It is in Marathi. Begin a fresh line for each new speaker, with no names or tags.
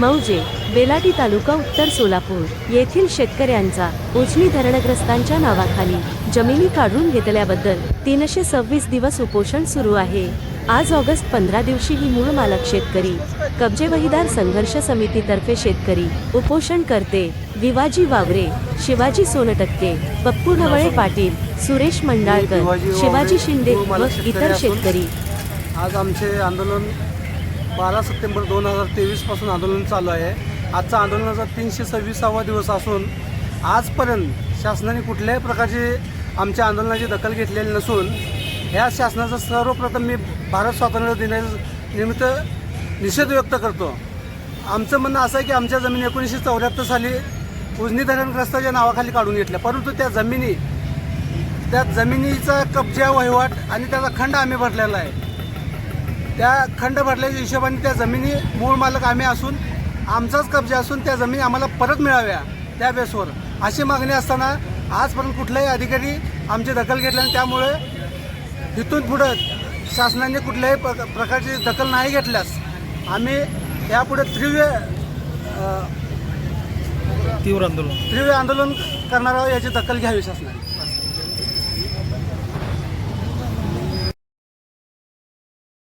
मौजे बेलाटी तालुका उत्तर सोलापूर येथील शेतकऱ्यांचा उजनी धरणग्रस्तांच्या नावाखाली जमिनी काढून घेतल्याबद्दल तीनशे सव्वीस दिवस उपोषण सुरू आहे. आज ऑगस्ट पंधरा दिवशी ही मूळ मालक शेतकरी कब्जे वहीदार संघर्ष समितीतर्फे शेतकरी उपोषण करते. विवाजी वावरे शिवाजी सोनटक्के पप्पू ढवळे पाटील सुरेश मंडाळकर शिवाजी शिंदे व इतर शेतकरी.
आज आमचे आंदोलन बारा सप्टेंबर दोन हजार तेवीसपासून आंदोलन चालू आहे. आजचा आंदोलनाचा तीनशे सव्वीसावा दिवस असून आजपर्यंत शासनाने कुठल्याही प्रकारची आमच्या आंदोलनाची दखल घेतलेली नसून ह्या शासनाचा सर्वप्रथम मी भारत स्वातंत्र्य दिनानिमित्त निषेध व्यक्त करतो. आमचं म्हणणं असं आहे की आमच्या जमिनी एकोणीसशे चौऱ्याहत्तर साली उजनी धरणग्रस्ताच्या नावाखाली काढून घेतल्या. परंतु त्या जमिनी त्या जमिनीचा कब्जा वहिवाट आणि त्याचा खंड आम्ही भरलेला आहे. त्या खंड भरल्याच्या हिशोबाने त्या जमिनी मूळ मालक आम्ही असून आमचाच कब्जा असून त्या जमिनी आम्हाला परत मिळाव्या त्या बेसवर. अशी मागणी असताना आजपर्यंत कुठलाही अधिकारी आमची दखल घेतली आणि त्यामुळे इथून पुढं शासनाने कुठल्याही प्र- प्रकारची दखल नाही घेतल्यास आम्ही यापुढे तीव्र अ,
तीव्र आंदोलन.
तीव्र आंदोलन करणार आहोत याची दखल घ्यावी शासनाने.